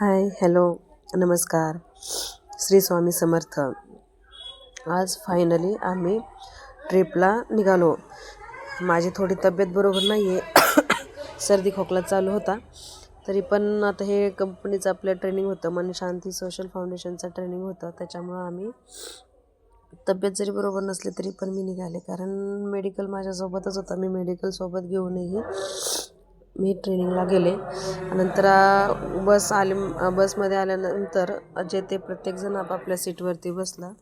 Hi hello नमस्कार. श्री स्वामी समर्थ. आज finally आम्ही ट्रिपला निघालो. माझी थोडी तब्येत बरोबर नाही आहे सर्दी खोकला चालू होता. तरी पण आता हे कंपनीचं आपलं ट्रेनिंग होतं. मन शांती सोशल फाउंडेशनचं ट्रेनिंग होतं. त्याच्यामुळं आम्ही तब्येत जरी बरोबर नसली तरी पण मी निघाले. कारण मेडिकल माझ्यासोबतच होता. मी मेडिकलसोबत घेऊनही मी ट्रेनिंगला गेले. नंतर बस आली बसमध्ये आल्यानंतर जे ते प्रत्येकजण आपापल्या सीटवरती बसला.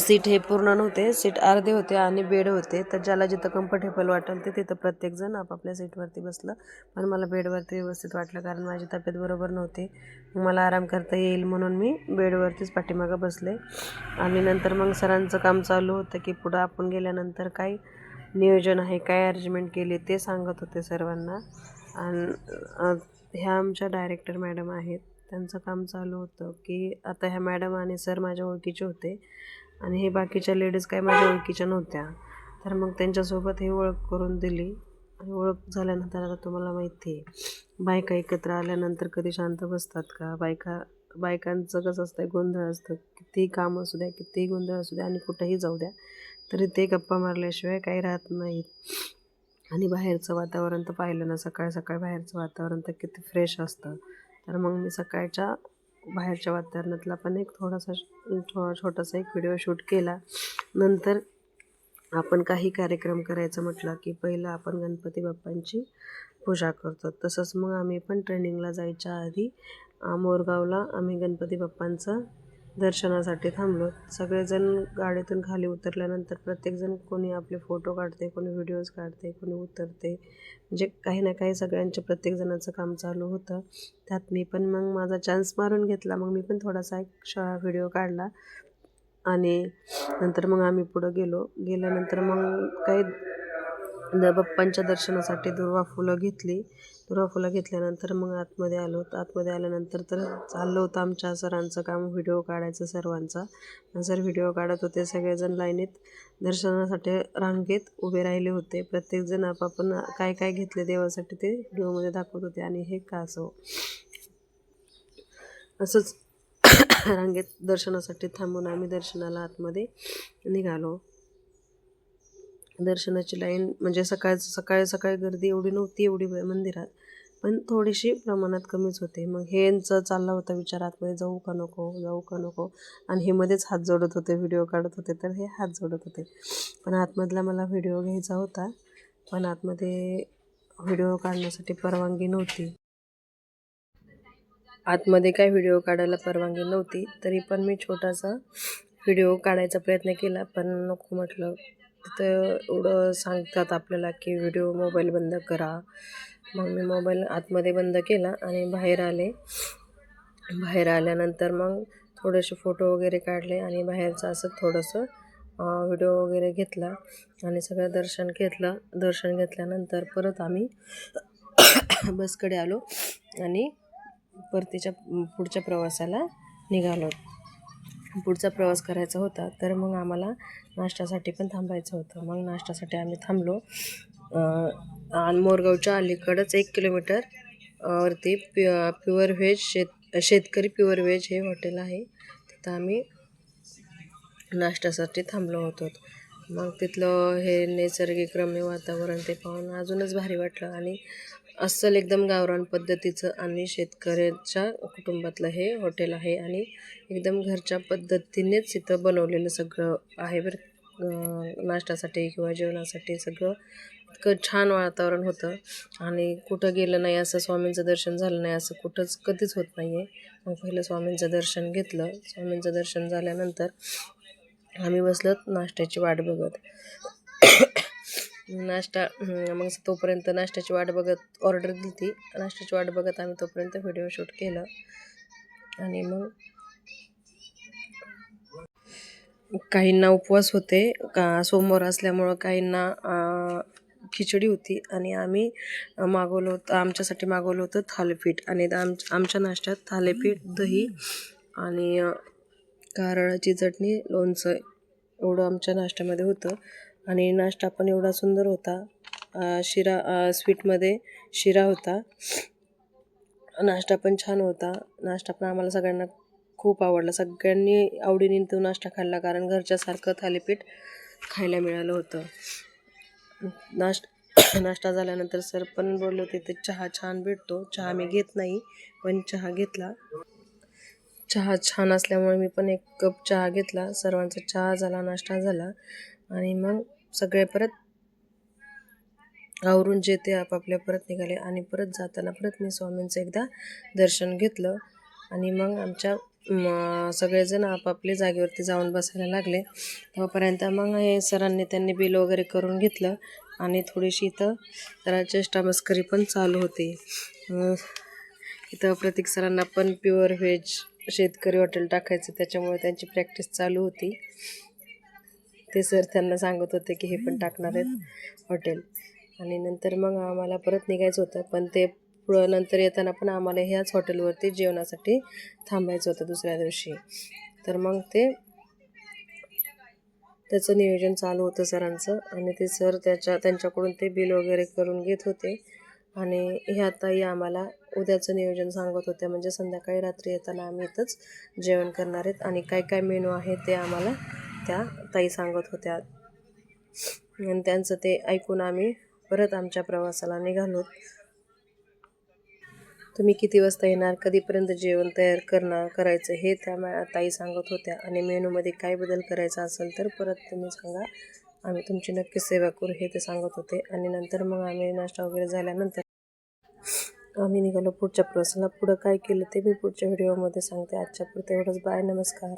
सीट हे पूर्ण नव्हते सीट अर्धे होते आणि बेड होते. तर ज्याला जिथं कम्फर्टेबल वाटेल ते तिथं प्रत्येकजण आपापल्या सीटवरती बसलं. पण मला बेडवरती व्यवस्थित वाटलं कारण माझी तब्येत बरोबर नव्हती. मग मला आराम करता येईल म्हणून मी बेडवरतीच पाठीमागं बसले. आणि नंतर मग सरांचं काम चालू होतं की पुढं आपण गेल्यानंतर काही नियोजन आहे काय अरेंजमेंट केली ते सांगत होते सर्वांना. आणि ह्या आमच्या डायरेक्टर मॅडम आहेत. त्यांचं काम चालू होतं की आता ह्या मॅडम आणि सर माझ्या ओळखीचे होते. आणि हे बाकीच्या लेडीज काय माझ्या ओळखीच्या नव्हत्या. तर मग त्यांच्यासोबत हे ओळख करून दिली. आणि ओळख झाल्यानंतर आता तुम्हाला माहिती आहे बायका एकत्र आल्यानंतर कधी शांत बसतात का? बायका बायकांचं कसं असतं गोंधळ असतं. कितीही काम असू द्या कितीही गोंधळ असू द्या आणि कुठंही जाऊ द्या तरी ते गप्पा मारल्याशिवाय काही राहत नाहीत. आणि बाहेरचं वातावरण तर पाहिलं ना सकाळ सकाळ बाहेरचं वातावरण तर किती फ्रेश असतं. तर मग मी सकाळच्या बाहेरच्या वातावरणातला पण एक थोडासा थोडा छोटासा एक व्हिडिओ शूट केला. नंतर आपण काही कार्यक्रम करायचं म्हटलं की पहिलं आपण गणपती बाप्पांची पूजा करतो. तसंच मग आम्ही पण ट्रेनिंगला जायच्या आधी मोरगावला आम्ही गणपती बाप्पांचं दर्शनासाठी थांबलो. सगळेजण गाडीतून खाली उतरल्यानंतर प्रत्येकजण कोणी आपले फोटो काढते कोणी व्हिडिओज काढते कोणी उतरते. म्हणजे काही ना काही सगळ्यांचे प्रत्येकजणाचं काम चालू होतं. त्यात मी पण मग माझा चान्स मारून घेतला. मग मी पण थोडासा एक श व्हिडिओ काढला. आणि नंतर मग आम्ही पुढं गेलो. गेल्यानंतर मग काही द बाप्पांच्या दर्शनासाठी दुर्वा फुलं घेतली. दुर्वा फुलं घेतल्यानंतर मग आतमध्ये आलो. आतमध्ये आल्यानंतर तर चाललं होतं आमच्या सरांचं काम व्हिडिओ काढायचं सर्वांचा. सर व्हिडिओ काढत होते. सगळेजण लाईनीत दर्शनासाठी रांगेत उभे राहिले होते. प्रत्येकजण आपापण काय काय घेतले देवासाठी ते व्हिडिओमध्ये दाखवत होते. आणि हे का असो? असंच रांगेत दर्शनासाठी थांबून आम्ही दर्शनाला आतमध्ये निघालो. दर्शनाची लाईन म्हणजे सकाळचं सकाळी सकाळी गर्दी एवढी नव्हती एवढी मंदिरात. पण थोडीशी प्रमाणात कमीच होते. मग हे यांचं चालला होता विचार आतमध्ये जाऊ का नको जाऊ का नको? आणि हे मध्येच हात जोडत होते व्हिडिओ काढत होते तर हे हात जोडत होते. पण आतमधला मला व्हिडिओ घ्यायचा होता पण आतमध्ये व्हिडिओ काढण्यासाठी परवानगी नव्हती. आतमध्ये काय व्हिडिओ काढायला परवानगी नव्हती तरी पण मी छोटासा व्हिडिओ काढायचा प्रयत्न केला पण नको म्हटलं. तिथं एवढं सांगतात आपल्याला की व्हिडिओ मोबाईल बंद करा. मग मी मोबाईल आतमध्ये बंद केला आणि बाहेर आले. बाहेर आल्यानंतर मग थोडेसे फोटो वगैरे काढले आणि बाहेरचं असं थोडंसं व्हिडिओ वगैरे घेतला आणि सगळं दर्शन घेतलं. दर्शन घेतल्यानंतर परत आम्ही बसकडे आलो आणि परतीच्या पुढच्या प्रवासाला निघालो. पुढचा प्रवास करायचा होता तर मग आम्हाला नाश्त्यासाठी पण थांबायचं होतं. मग नाश्त्यासाठी आम्ही थांबलो. आणि मोरगावच्या अलीकडंच एक किलोमीटर वरती प्यु प्युअर व्हेज शेत शेतकरी प्युअर व्हेज हे हॉटेल आहे. तिथं आम्ही नाश्त्यासाठी थांबलो होतो. मग तिथलं हे नैसर्गिक रम्य वातावरण ते पाहून अजूनच भारी वाटलं आणि अस्सल एकदम गावरान पद्धतीचं आणि शेतकऱ्याच्या कुटुंबातलं हे हॉटेल आहे आणि एकदम घरच्या पद्धतीनेच इथं बनवलेलं सगळं आहे बरं. नाश्त्यासाठी किंवा जेवणासाठी सगळं इतकं छान वातावरण होतं. आणि कुठं गेलं नाही असं स्वामींचं दर्शन झालं नाही असं कुठंच कधीच होत नाही आहे मग पहिलं स्वामींचं दर्शन घेतलं. स्वामींचं दर्शन झाल्यानंतर आम्ही बसलो नाश्त्याची वाट बघत. नाश्ता मग तोपर्यंत नाश्त्याची वाट बघत ऑर्डर दिली ती. नाश्त्याची वाट बघत आम्ही तोपर्यंत व्हिडिओ शूट केलं. आणि मग काहींना उपवास होते. का सोमवार असल्यामुळं काहींना खिचडी होती. आणि आम्ही मागवलं होतं आमच्यासाठी मागवलं होतं थालीपीठ. आणि आम आमच्या नाश्त्यात थालीपीठ दही आणि कारळाची चटणी लोणचं एवढं आमच्या नाश्त्यामध्ये होतं. आणि नाश्ता पण एवढा सुंदर होता. शिरा स्वीटमध्ये शिरा होता. नाश्ता पण छान होता. नाश्ता पण आम्हाला सगळ्यांना खूप आवडला. सगळ्यांनी आवडीने तो नाश्ता खाल्ला कारण घरच्यासारखं थालीपीठ खायला मिळालं होतं. नाश् नाश्ता झाल्यानंतर सर पण बोलले होते ते चहा छान भेटतो. चहा मी घेत नाही पण चहा घेतला. चहा छान असल्यामुळे मी पण एक कप चहा घेतला. सर्वांचा चहा झाला नाश्ता झाला आणि मग सगळे परत आवरून जे ते आपापल्या परत निघाले आणि परत जाताना परत मी स्वामींचं एकदा दर्शन घेतलं. आणि मग आमच्या सगळेजण आपापल्या जागेवरती जाऊन बसायला लागले. तोपर्यंत मग हे सरांनी त्यांनी बिल वगैरे करून घेतलं. आणि थोडीशी इथं जरा चेष्टा पण चालू होती. इथं प्रतीक सरांना पण प्युअर व्हेज शेतकरी हॉटेल टाकायचं त्याच्यामुळे त्यांची प्रॅक्टिस चालू होती. ते सर त्यांना सांगत होते की हे पण टाकणार आहेत हॉटेल. आणि नंतर मग आम्हाला परत निघायचं होतं पण ते पुढं नंतर येताना पण आम्हाला ह्याच हॉटेलवरती जेवणासाठी थांबायचं होतं दुसऱ्या दिवशी. तर मग ते त्याचं नियोजन चालू होतं सरांचं आणि ते सर त्याच्या त्यांच्याकडून ते बिल वगैरे करून घेत होते. आणि ह्या ताई आम्हाला उद्याचं नियोजन सांगत होत्या म्हणजे संध्याकाळी रात्री येताना आम्ही इथंच जेवण करणार आहेत आणि काय काय मेनू आहे ते आम्हाला त्या ताई सांगत होत्या. आणि त्यांचं ते ऐकून आम्ही परत आमच्या प्रवासाला निघालो. तुम्ही किती वाजता येणार कधीपर्यंत जेवण तयार करणार करायचं हे त्या ताई सांगत होत्या. आणि मेनूमध्ये काय बदल करायचा असेल तर परत तुम्ही सांगा. आम्ही तुमची नक्की सेवा करू हे ते सांगत होते. आणि नंतर मग आम्ही नाश्ता वगैरे झाल्यानंतर आम्ही निघालो पुढच्या प्रवासाला. पुढं काय केलं ते मी पुढच्या व्हिडिओमध्ये सांगते. आजच्या पुरते एवढंच. बाय. नमस्कार.